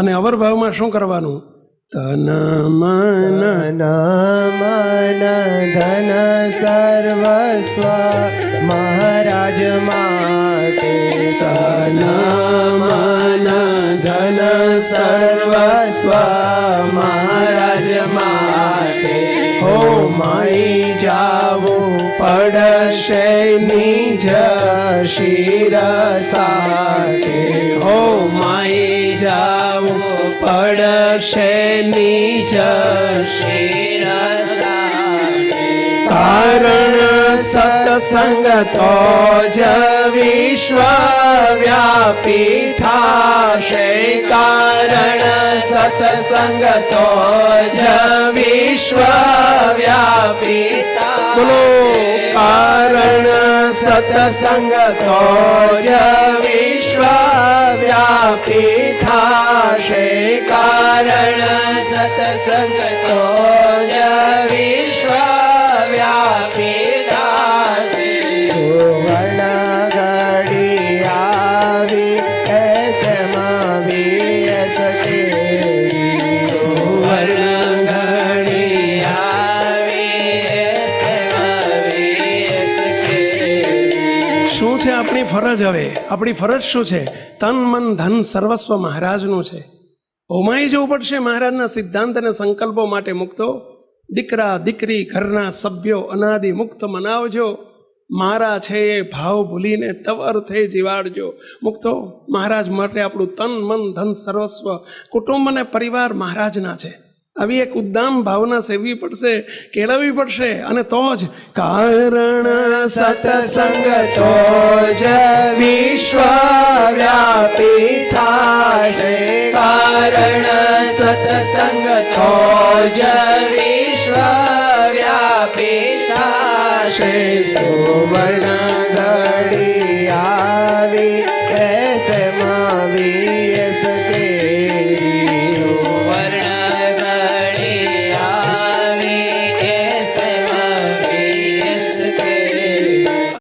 અને અવરભાવમાં શું કરવાનું? તન, મન. મન, ધન, સર્વસ્વ. મહારાજ માટે તન, મન, ધન, સર્વસ્વ. મહારાજ માટે હો માઈ જાવું, પડશે નિજ શિર પડશે સાથે કારણ સત્સંગ તો જ વિશ્વ વ્યાપી થાશે. કારણ સત્સંગ તો જ વિશ્વ વ્યાપી બોલો. કારણ સત્સંગ તો જ વિશ્વ વ્યાપી શું છે આપણી ફરજ હવે? આપણી ફરજ શું છે? તન મન ધન સર્વસ્વ મહારાજનું છે. હોમાઈ જવું પડશે મહારાજના સિદ્ધાંત અને સંકલ્પો માટે મુક્તો. દીકરા, દીકરી, ઘરના સભ્યો, અનાદિ મુક્ત મનાવજો. મારા છે એ ભાવ ભૂલીને તવ અર્થે જીવાડજો. મુક્તો, મહારાજ માટે આપણું તન, મન, ધન, સર્વસ્વ, કુટુંબ અને પરિવાર મહારાજના છે. આવી એક ઉદ્દામ ભાવના સેવવી પડશે, કેળવવી પડશે અને તો જ કારણ સતસંગ તો જ વિશ્વ વ્યાપી સત્સંગ તો જ વિશ્વ વ્યાપી થાશે સુવર્ણ